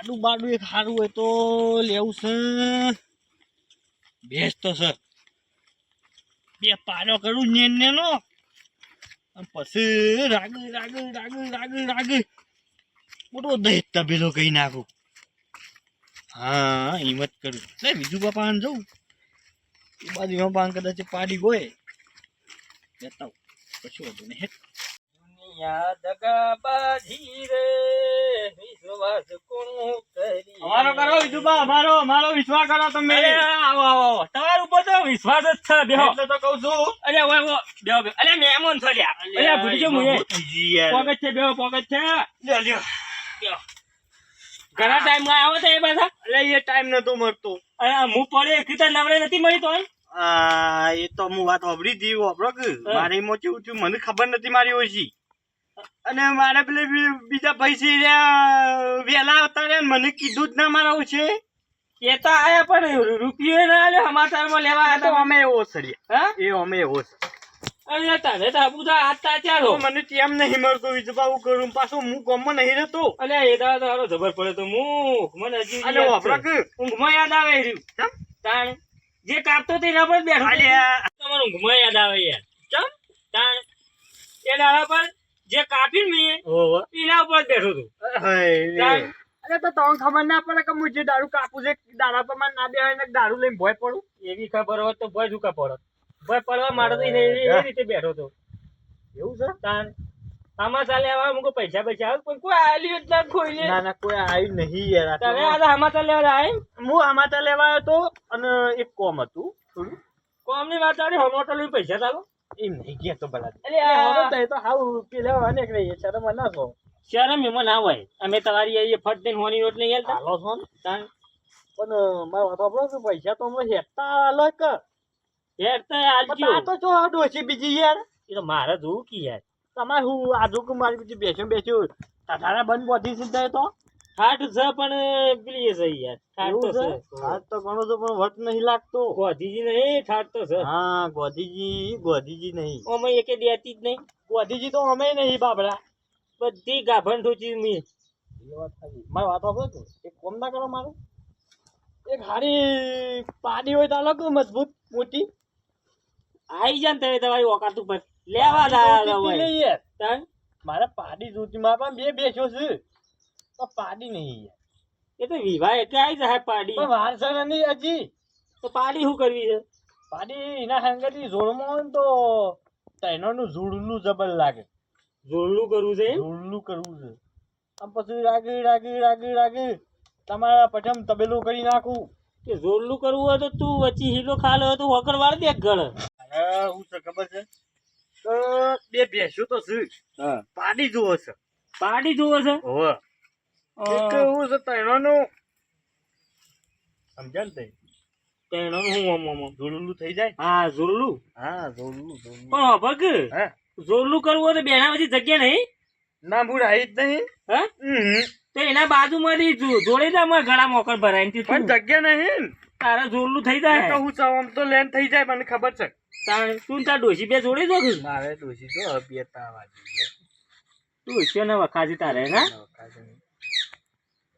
પાડું બાડું એક સારું હોય તો લેવું છે. બેસ તો છે. બે પાડો કરું ને પછી રાગ રાગ રાગ રાગ રાગ. મોટો દહેજ તબેલો કહી નાખું. હા હિંમત કરું. લે, બીજું બાપા જવું એ બાજુ બાપા કદાચ પાડી ગોય લેતા પછી કશું હતું ને હેટ દુનિયા રે વિશ્વાસ કોનું કરી અમારો કરો વિજુબા અમારો અમારો વિશ્વાસ કરો તમે. આવો આવો આવો. તમારા ઉપર તો વિશ્વાસ જ છે બેહો. એટલે તો કહું છું. અરે ઓય ઓય બેહો બેહો. અરે મહેમાન છો લ્યા. અરે ભૂલી ગયો મુએ પોકેટ છે બેહો પોકેટ છે. લ્યો લ્યો. ઘણા ટાઈમમાં આવો તો એ પાછા. અરે એ ટાઈમ નતો મળતો. અરે હું પડે એક રીતે નવરે નથી મળી તો આ એ તો હું વાત વાપરી હતી વાપરો કે. મારે એમાં કેવું થયું? મને ખબર નથી મારી ઓછી. અને મારે પેલે બીજા પૈસે રહ્યા વેલા આવતા રહ્યા મને કીધું જ ના મારા છે એ તો આયા પણ રૂપિયો ના આલ્યો સમાચારમાં લેવા આવ્યા તો અમે એવો સરિયા હા? એ અમે એવો અરે તારે તો મને નહીં મળતું વિજુબા હું કરું પાછો હું ગામમાં નહીં રહેતો. અલે એ દાડો તો જબર પડે તો હું મને હજી ઊંઘમાં યાદ આવે રહ્યું? તાણ જે કાપતો તે એના પર બેઠો. તમારું ઊંઘમાં યાદ આવે યાર ચમ? તાણ એ દાડા પર જે કાપી મેં એના ઉપર બેઠો હતો. અરે તો તમને ખબર ના પડે કે હું જે દારૂ કાપું છે દાડા પર મારે ના બેહાય ને દારૂ લઈને ભય પડું? એવી ખબર હોત તો ભય ઝુકા પડત ભય પડવા મારે તો એને એવી રીતે બેઠો હતો. એવું છે? તાન આમાં ચાલે આવા મુકો પૈસા પૈસા આવે પણ કોઈ આલ્યું જ ના કોઈ ના. ના કોઈ આવ્યું નહીં યાર તમે આ સમાચાર લેવા આવી હું આમાં લેવા આવ્યો તો અને એક કોમ હતું થોડું. કોમની વાત આવી હોમોટો લઈને પૈસા ચાલો. એમ નહીં ગયા તો ભલા. અરે તો હાવ પેલા અનેક નહીં શરમ ના કહો શરમ એમાં ના હોય. અમે તમારી અહીંયા ફટ દઈને હોની નોટ નહીં હાલતા હાલો છો પણ મારે વાત સાંભળો કે પૈસા તો અમે હેઠતા હાલો કે આ તો જો ડોસી બીજી યાર. એ તો મારે જોવું કી યાર. તમારે હું આજુ મારી બીજી બેસ્યું બેસ્યું તારા બંધ પહોંચી સીધા તો? ઠાઠ છે પણ પેલી એ છે યાર ઠાઠ તો છે? છે. તો ઘણો તો પણ વટ નહીં લાગતો. ગોધીજી નહીં ઠાઠ તો છે. હા ગોધીજી ગોધીજી નહીં. અમે એકે દેતી જ નહીં. ગોધીજી તો અમે નહીં બાબરા. બધી ગાભણ ઠોચી મી. મારી વાત સાંભળો છો? એક કોમ ના કરો મારું. એક હારી પાડી હોય તો અલગ મજબૂત મોટી. આઈ જાય ને તમે તમારી ઓકાત ઉપર. લેવા તાણ? મારે પાડી જોતી માં બે બેસ્યો છે. તો પાડી નહીં યાર. એ તો વિવાહ એટલે આઈ જાય પાડી. પણ વાર છે નહીં હજી. તો પાડી શું કરવી છે? પાડી એના સંગતી જોડમાં હોય ને તો તેનાનું ઝૂડલું જબર લાગે. જોડલું કરવું છે? ઝૂડલું કરવું છે. આમ પછી રાગી રાગી રાગી રાગી તમારા પઠમ તબેલું કરી નાખું. કે જોડલું કરવું હોય તો તું વચ્ચે હીલો ખાલો હોય તો વકર વાળ દે ગળ અરે હું છે ખબર છે? તો બે ભેંસો તો છે. હા. પાડી જુઓ છે. પાડી જુઓ છે? હોવે. એક છે તૈનોનું સમજ્યા ને તઈ? હું આમ આમ આમ. થઈ જાય? હા જોડલું હા ઝૂડલું ઝૂડલું પણ ભગ હે? કરવું તો બેના પછી જગ્યા નહીં? ના ભૂલ આવી જ નહીં. હા? તો એના બાજુ માં જોડે જા ઘણા મોકર ભરાય ને પણ જગ્યા નહીં. તારા જોરલું થઈ જાય. તો હું ચાવ આમ તો લેન થઈ જાય મને ખબર છે. તાર તું તાર ડોસી બે જોડે જો કે મારે ડોસી તો બે તાવા તું છે ને વખાજી તારે ના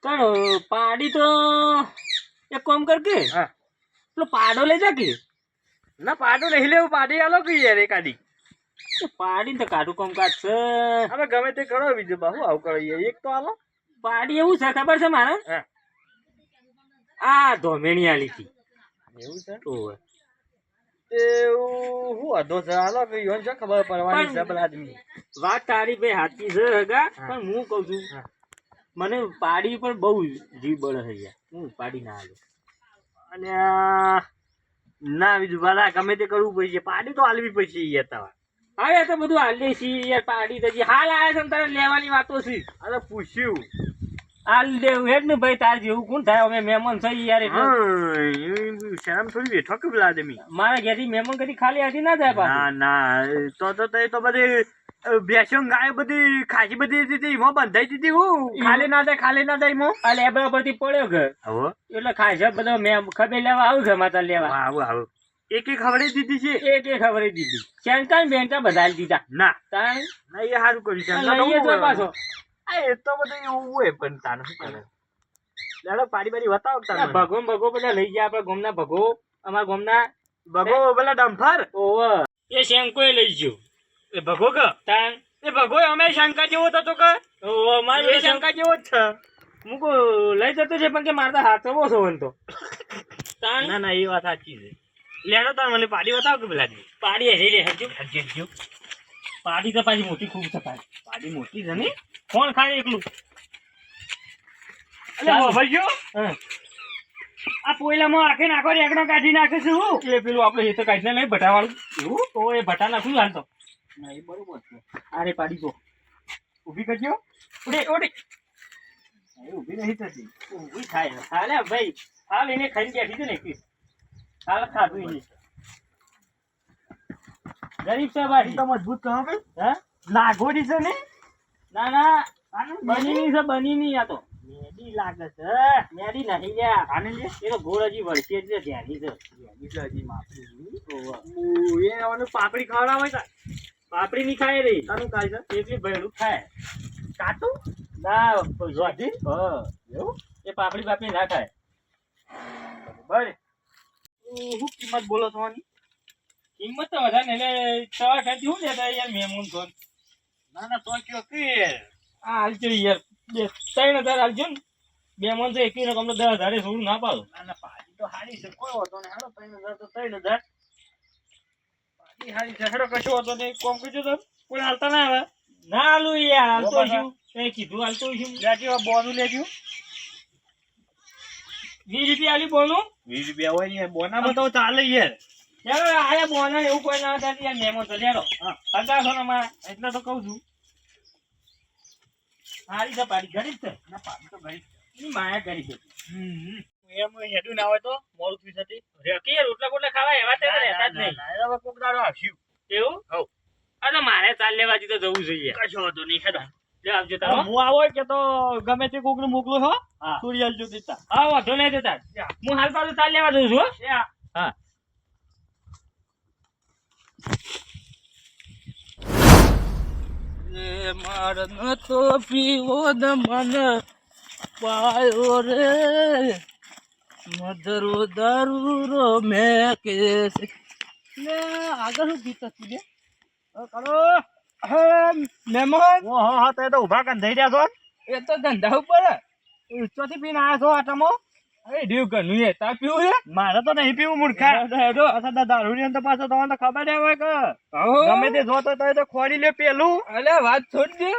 પણ પાડી તો એક કામ કર કે હા. પેલો પાડો લઈ જા કે. ના પાડો નહીં લેવું પાડી આલો કે યાર એકાદી. પાડી તો કાઢું કામ કાઢ છે. હવે ગમે તે કરો બીજું બાહુ આવું કરો એક તો આલો. પાડી એવું છે ખબર છે મારે? આ ધોમેણી આલી હતી. એવું છે? ઓવે. એવું હું અધો છે? હાલો કે યોન છે? ખબર પડવાની છે પેલા આદમી. વાત તારી ભાઈ સાચી છે હગા. પણ હું કઉ છું. મને પાડી પર બહુ જીવ બળે છે યાર. હું પાડી ના આવ્યો અને ના બીજું ભલા ગમે તે કરવું પડશે. પાડી તો હાલવી પડશે યાર તમારે હા યાર તો બધું હાલ છી યાર પાડી તો હાલ આવ્યા છે તારે લેવાની વાતો છે. અરે પૂછ્યું. હાલ દેવું હેડ ને ભાઈ તાર જેવું કોણ થાય? અમે મહેમાન થઈ યાર એટલે. શરમ થોડી બેઠો કે પેલા આદમી મારા ઘેરથી મહેમાન કદી ખાલી હાથી ના થાય ના ના તો તો તે તો બધી અ, ગાય બધી ખાસી બધી હતી એમાં બંધાઈ દીધી હું. ખાલી ના થાય ખાલી ના થાય એમાં આ લેબડા પરથી પડ્યો ઘર. એટલે છે બધો મેં ખબર લેવા આવું છે માતા લેવા. આવું આવું. એક એક ખબર દીધી છે. એક એક ખબર દીધી. શેંકા બેંકા બધા દીધા. ના. તાણ? ના એ સારું કર્યું. આ પાછો. આ એ તો બધું એવું હોય પણ કરે? લેડો પાડી પાડી બતાવો આ તાને ભગો ભગો બધા લઈ ગયા આપડે ગોમના ભગો અમારા ગોમના ભગો પેલા ડમ્ફર ઓવ. એ શેંકો લઈ ગયો. એ ભગો કે? તાણ એ ભગો અમે શંકા જેવો તો કે? ઓ મારે એ શંકા જેવો જ છે. મૂકો લઈ જતો છે પણ કે મારે તો હાથ ચવો છો તો. તાણ ના ના એ વાત સાચી છે. લેડો તાર મને પાડી બતાવ કે પેલા પાડી હરી લે હજુ. હજી હજુ પાડી તો પાછી મોટી ખૂબ છે પાડી મોટી છે ને? કોણ ખાય એકલું? અલે ભાઈઓ હા. આ પોયલામાં આખે નાખો રેકડો કાઢી નાખે છે હું એ પેલું આપણે તો કાઢીને નહીં ભટાવાળું એવું? તો એ ભટા નાખું હાલ તો. ના એ બરોબર છે. અરે પાડી દો. ઊભી કરજો. ઉડી ઉડી. ઊભી નહીં થતી. ઊભી થાય. હાલે ભાઈ. હાલ એને ખાઈને બેઠી છે ને કે હાલ ખાધું એને. ગરીબ છે ભાઈ. તો મજબૂત કહો કે. હા? નાગોડી છે ને? ના ના. બનીની છે બનીની આ તો. મેડી લાગે છે. મેડી નહીં ગયા આને એ તો ગોળ હજી વળશે જ ધ્યાની છે. હજી માપી ઓવા. એ પાપડી ખવડાવે છે પાપડી ની ખાય રહી તારું ખાય છે? એટલી ભેળું ખાય. કાટું ના જોધી? હ એવું? એ પાપડી બાપડી ના ખાય. બરાબર. શું કિંમત બોલો છો આની? કિંમત તો વધારે ને એટલે છ અઠાથી શું લેતા યાર મેમૂન તો. ના ના તો કયો કે. આ હાલજો યાર બે ત્રણ હજાર હાલજો ને. બે મન તો એકવી રકમ દસ હજાર થોડું ના પાડો. ના ના પાડી તો હારી છે કોઈ હોતો ને હાલો ત્રણ હજાર તો ત્રણ હજાર. હારી છે કશો હોતો નહીં. કોમ કીધું તો કોઈ હાલતા ના આવે. ના હાલું યાર હાલતો છું. કઈ કીધું હાલતો છું. લેજો બોનું લેજો. વીસ રૂપિયા આલી બોનું. વીસ રૂપિયા હોય ને બોનામાં તો ચાલે યાર. ચાલો બોના એવું કોઈ ના હતા યાર મેમો તો લેરો. માં એટલે તો કહું છું. હારી છે પાડી. ગરીબ છે? ના પાડી તો માયા હમ. એમ હેડું ના હોય તો મોડું થઈ જતી કે રોટલા બોટલા ખાવા એવા તો રહેતા જ નહીં. હવે કોક દાડો એવું? મારે ચાલ લેવાથી તો જવું જોઈએ. કશો હોતો નહીં હેડો. આવજો તારો. હું આવો કે તો ગમે તે કોક મોકલો હા? દેતા. વાંધો નહીં દેતા હું હાલ પાછું ચાલ લેવા જઉં છું હો. તો પીવો ન મન પાયો રે. મધરો દારૂ રો મે કે ને આગળ શું ગીત હતું બે કરો. હે મહેમાન. ઓ હા હા તે તો ઊભા કન થઈ રહ્યા છો. એ તો ધંધા ઉપર. ચોથી પીને આયા છો આટામાં અરે ડીવ કરનું એ તા પીવું છે? મારે તો નહીં પીવું મૂર્ખા. હેડો અચ્છા દારૂ ની અંદર પાછો તમને તો ખબર નહીં હોય કે. ગમે તે જોતો તો તો ખોરી લે પેલું. અલે વાત છોડ દે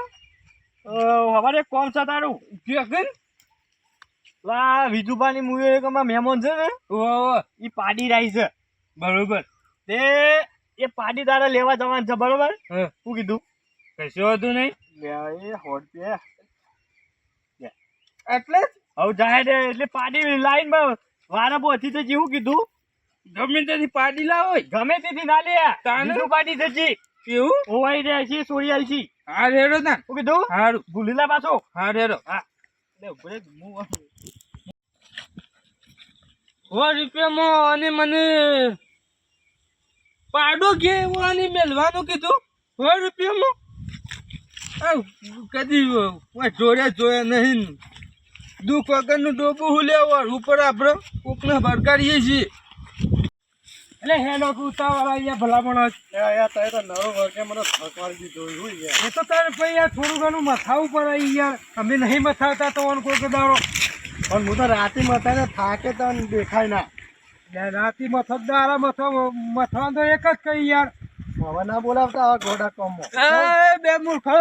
હવારે કોમ છે તારું? જગન લા વિજુભાની મૂવી એક મહેમાન છે ને? ઓ એ પાડી રાઈ છે. બરોબર. તે એ પાડી તારા લેવા જવાનું છે બરોબર? હા. શું કીધું. કશું હતું નહીં. હોટ પે એટલે હવે જાય એટલે પાડી લાઈનમાં વારા પહોંચી તો શું કીધું. ગમે તેથી પાડી લાવો ગમે તેથી ના લે. તાને? પાડી થશે. એવું? હોવાઈ રહ્યા છીએ સોરિયાલ છી હા રેડો ના શું કીધું? હારું. ભૂલીલા પાછો. હા રેડો હા. હું સો રૂપિયામાં અને મને પાડો કેવો અને મેલવાનું કીધું. સો રૂપિયામાં કદી કોઈ જોડે જોયા નહીં. દુઃખ વગરનું ડોબું હું ઉપર આપણે કોકને ભડકાડીએ છીએ. એટલે હેલો ઉતાવળા અહીંયા ભલામણ યાર તો નવો વર્ગે મને થકવાડી દીધો યાર. એ તો તારે ભાઈ યાર થોડું ઘણું મથાવું પડે યાર. અમે નહીં મથાવતા તો ઓન કોઈ કદારો પણ હું તો રાતે મતાને થાકે તો દેખાય ના. રાતે મથક દારા મથા મથવા તો એક જ કઈ યાર. હવે ના બોલાવતા હવે ઘોડા કોમો એ બે મૂર્ખો.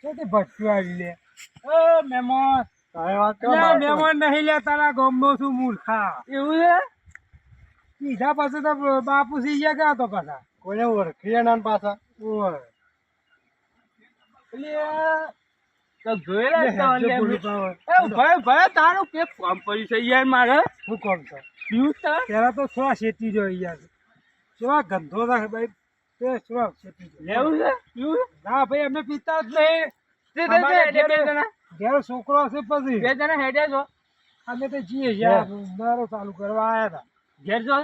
શું ભટકું આવી લે? મહેમાન મહેમાન નહીં લે તારા ગામનો છું મૂર્ખા. એવું છે? કીધા પછી તો બાપુ સી ગયા ક્યાં તો પાછા? કોઈને ઓળખી ના પાછા? ના ભાઈ તે શું શેતી જો લેવું છે? પીવું છે? ના ભાઈ અમે પીતા જ નહીં. ઘેરે- છોકરો હશે પછી. બે જણા હેડે છો? અમે તો જઈએ મારો ચાલુ કરવા આયા ઘેર છો?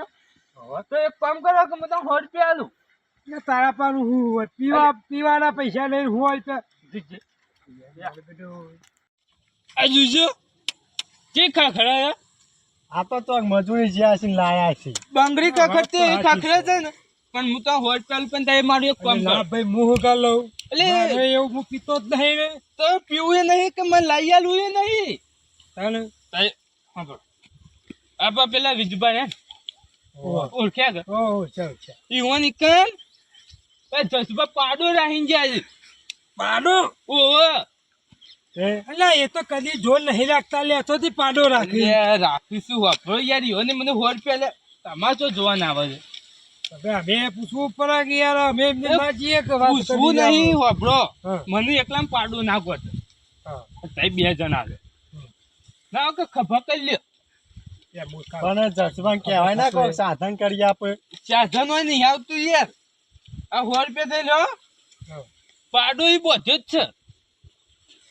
તો એક કામ કરો કે હું તમને સો રૂપિયા આલું ને તારા પાનું હું હોય. પીવા પીવાના પૈસા લઈને હું હોય તો. આ જોજો કે ખાખરા આ તો તો મજૂરી જ્યાં છે લાયા છે. બંગડી કાખડ તે ખાખરા છે. ને પણ હું તો સો રૂપિયા પણ તારે મારું એક કામ કર. ભાઈ હું હું લઉં. એટલે એવું હું પીતો જ નહીં તો પીવું એ નહીં કે મને લઈ આલું એ નહીં? તાને? તારે સાંભળો. આપા પેલા વિજુભાઈ હે ઓળખ્યા કે ઓહો ચાલ ચાલ ઈવન ઇકન એ જસબા પાડો રાહીન જાય. છે પાડો? ઓહો. એટલે એ તો કદી જોર નહીં રાખતા. લે તો પાડો રાખી. રાખીશું. વાપરો યાર ઈવને મને હોર રૂપિયા તમાચો જોવા ના આવે છે. અમે પૂછવું પડે કે યાર અમે એમને ના જઈએ કે પૂછવું નહીં વાપરો. મને એકલા પાડું ના ગોત. બે જણા આવે. ના કે ખભા કરી લ્યો. પણ જસમાં કહેવાય ના કોઈ સાધન કરી આપે. સાધન હોય નહીં આવતું યાર. આ સો રૂપિયા થઈ લો. હા. એ બધો જ છે.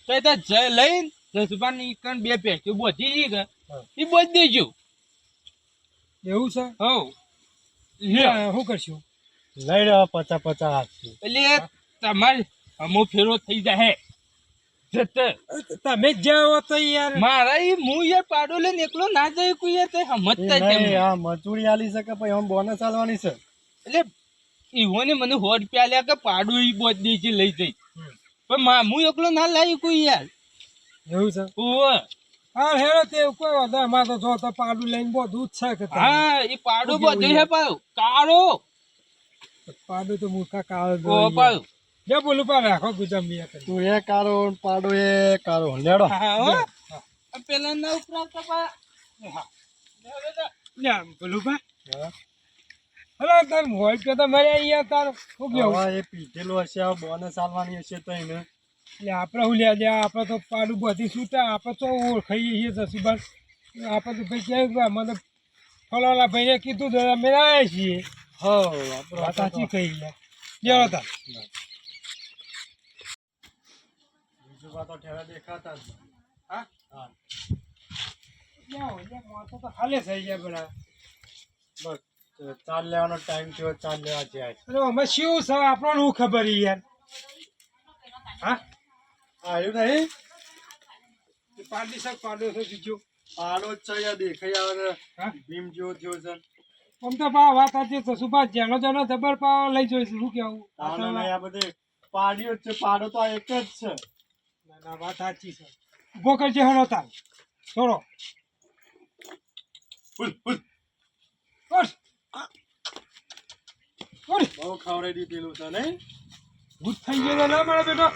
તો એ લઈને જસબાની ઈકન બે પેટી બોધી ગયા હા. એ બોધ દેજો. એવું છે? હો હા, શું કરશું? લઈ રહ્યો પચાસ પચાસ આપશે એટલે તમારે અમો ફેરો થઈ જાય તમે જાઓ તો યાર. મારા ઈ હું યાર પાડો લઈને એકલો ના જઈ કોઈ યાર તે સમજતા નહીં. આ મજૂરી આલી શકે ભાઈ આમ બોનસ આલવાની છે. એટલે ઈવોને મને સો રૂપિયા લ્યા કે પાડું ઈ બોજ દે છે લઈ જઈ. પણ હું એકલો ના લાવી કોઈ યાર. એવું છે? ઓવે. હા હેરો તે કોઈ વાંધો. અમારે તો જો તો પાડું લઈને બહુ દૂધ છે કે હા એ પાડું બધો ઉગે. છે કાળો. પાડું તો મૂર્ખા કાળ ઓ પાડો. જે બોલું પા રાખો ગુજામ બી કરી. તું એ કારો પાડો એ કારો લેડો હા હો. પેલા ના ઉપરાવતા પા હા. બોલું પા. હા. હલો તાર હોય કે તો મરે અહીંયા તાર ખૂબ કેવું એ પીધેલું હશે હવે બોનસ આલવાની હશે તો એને. આપણે હું લે લે આપણે તો પાડું બધી છૂટા આપણે તો ઓળખાઈએ છીએ જસીબાન આપણે તો ભાઈ ક્યાંય મને ફલાણા ભાઈએ કીધું તો અમે આવ્યા છીએ. હો વાત સાચી કહી લે લેવો તા. બીજું વાત તો ઠેરા દેખાતા જ નહીં. હા? હા. માથો તો ખાલી થઈ ગયા બધા. બસ ચાલ લેવાનો ટાઈમ થયો ચાલ લેવા જાય અરે અમે શું છે આપણને શું ખબર યાર? હા? આવ્યું નહીં? પાડી શક પાડો છે બીજું. પાડો જ છે દેખાઈ આવે ભીમ જેવો થયો છે આમ તો બા વાત છે. સુભાષ જેનો જેનો જબર પાવ લઈ જોઈશું. શું કેવું? આ બધે પાડ્યો જ છે. પાડો તો આ એક જ છે. ના ના વાત સાચી છે. ઊભો કરજે હનો તાર. છોડો. બહુ ખવડાવી દીધેલું છે નહીં? ભૂત થઈ ગયો તો ના મળે બેટો.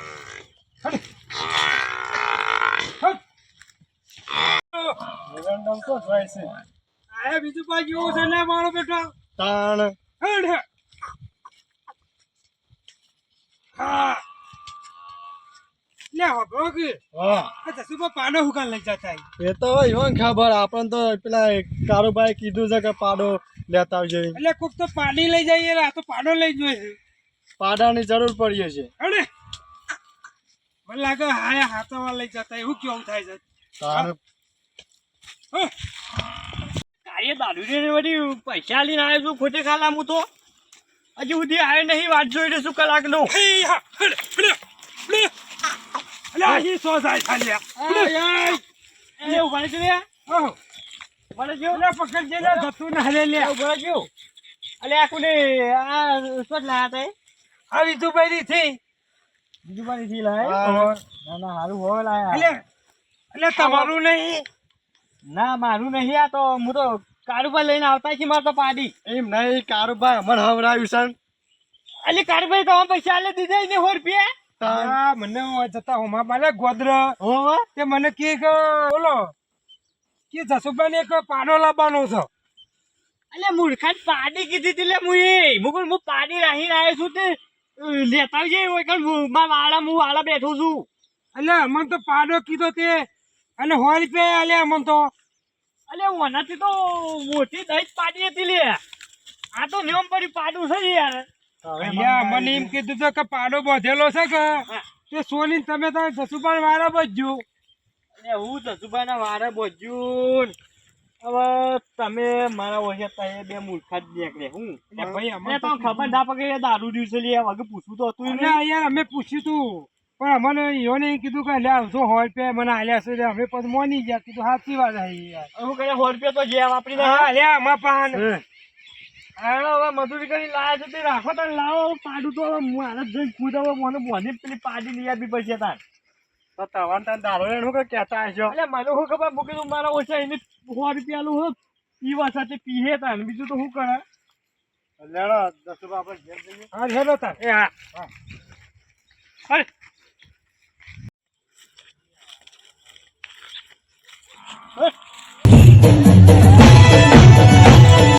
બીજું પાછું એવું છે ના મારો બેટો તાણ. હટ. હા. લે હબો કે હા આ જસુબા પાનો હુકાન લઈ જતા એ તો પેલા કારોબાઈ કીધું છે કે પાડો લેતા આવજે. એટલે કોક તો પાડી લઈ જાય આ તો પાડો લઈ જોઈએ પાડાની જરૂર પડીએ છે મને લાગે હાય હાથમાં લઈ જતા એવું કેવું થાય છે હા. કાર્ય દારૂ ને બધી પૈસા લઈને આવ્યો છું ખોટે ખાલા હું તો હજી સુધી આવ્યો નહીં વાત જોઈ રહ્યો છું કલાકનો હે, હા. હલે, હલે, હલે. અલે, આ સો જાય ખાલી. ઊભા ઓહો. મને જો અલે, પકડજે ને, જતું ના હલે લે. ઊભા રહેજો અલે આ કોને આ શું લાયા તા? આ વિધુભાઈની થી. બીજું પાણી થી લાયા ના ના હારું હોય લાયા તમારું નહીં? ના મારું નહીં આ તો. હું તો કારુભાઈ લઈને આવતા છે મારે તો પાડી. એમ નહીં કારોબાઈ અમને હવરાયું છે. અલે કારુભાઈ તો પૈસા આલે દીધા ને હોર પે. મને જતા હોમા મારે ગોદર. હો તે મને કે બોલો. કે જસુભાઈ એક પાડો લાવવાનો છે. અલે મૂર્ખાન પાડી કીધી હતી લે મુએ મુકુલ હું પાડી રાહી આવ્યો છું તે. લેતા આવજે હોય કે હું- મારા વાળા હું વાળા બેઠું છું. એટલે અમને તો પાડો કીધો તે. અને સો રૂપિયા આલે અમને તો. અલે ઓનાથી તો મોટી દહીં જ પાડી હતી લે. આ તો નિયમ પડી પાડું છે ને યાર. અલ્યા મને એમ કીધું છે કે પાડો બાંધેલો છે કે? તે સોની તમે તારે જસુભાઈ વારા બજજો અલે હું જસુભાઈના વારા બોજ્યું હવે તમે મારા ઓછે તય બે મૂર્ખા જ નીકળે હું. એટલે ભાઈ અમને તો ખબર ના પડે કે દારૂ દિવસે લે વગર પૂછવું તો હતું ને યાર અમે પૂછ્યું તું. પણ અમને નહીં કીધું કે લે આવશો હોલ પે મને આલ્યા છે એટલે અમે પછી મોની ગયા. કીધું સાચી વાત આવી યાર હું કરે હોલ પે તો જે વાપરી હા લે આમાં પાન હાલો હવે મજૂરી કરી લાયા છે તે રાખો તને લાવો પાડું તો. હવે મારે જ જઈને ખુદ હવે મને મોની પેલી પાડી લઈ આપી પછી તાર. તવાન તાન દારૂ ને કે કહેતા હશો? એટલે મને શું ખબર? મૂકી દઉં મારા ઓછા એને સો રૂપિયા હોત પીવા સાથે પીહે તાર બીજું તો શું કરે લેડો દસુભા આપણે ઘેર જઈએ. હા હેલો તાર એ હા. અરે. અરે.